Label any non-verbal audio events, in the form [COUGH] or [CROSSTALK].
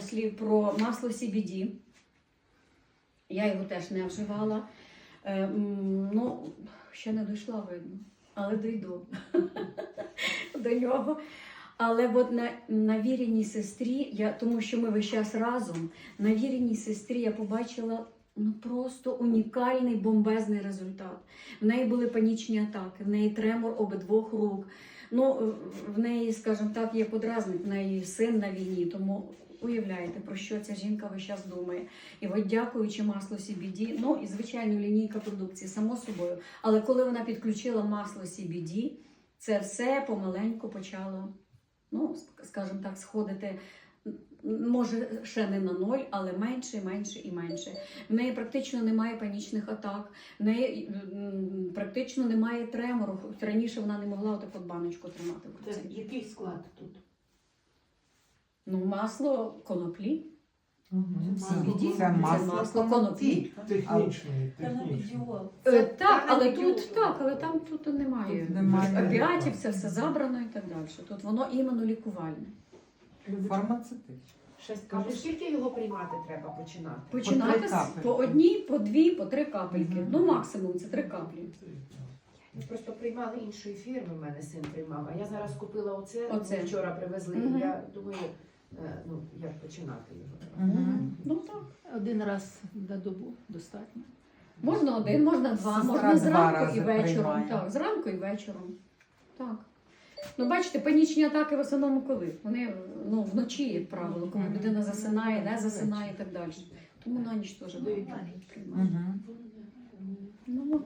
слів про масло CBD. Я його теж не вживала. Е, ну, ще не дійшла, видно, але дійду [LAUGHS] до нього. Але от на, на віреній сестрі, я, тому що ми весь час разом, на віреній сестрі я побачила ну, просто унікальний бомбезний результат. В неї були панічні атаки, в неї тремор обидвох рук. Ну, в неї, скажімо так, є подразник, в неї син на війні, тому уявляєте, про що ця жінка весь час думає. І от дякуючи маслу CBD, ну і звичайно лінійка продукції, само собою. Але коли вона підключила масло CBD, це все помаленьку почало, ну, скажімо так, сходити. Може, ще не на ноль, але менше, менше і менше. В неї практично немає панічних атак, в неї практично немає тремору. Раніше вона не могла отаку от баночку тримати Це який склад тут? Ну, масло коноплі. Це Це масло масло коноплі. Технічний, технічний. Так, але тут так, але там тут немає, Тут немає. опіатів, це все забрано і так далі. Тут воно іменно лікувальне. Фармацевтичне. Щось кажу, скільки його приймати треба починати? Починати три з- капельки. по одній, по дві, по три капельки. Мгм. Ну, максимум це три каплі. Ми просто приймали іншої фірми, в мене син приймав. А я зараз купила оце, Оце. вчора привезли, Мгм. і я думаю, е, ну як починати його. Мгм. Ну так. Один раз на добу достатньо. Можна один, можна два, Сестра можна два зранку рази і вечором. приймає. Так, зранку і вечором. Так. Ну, бачите, панічні атаки в основному коли? Вони ну, вночі, як правило, коли людина засинає, не засинає і так далі. Тому на ніч теж Дають. приймають. Ну,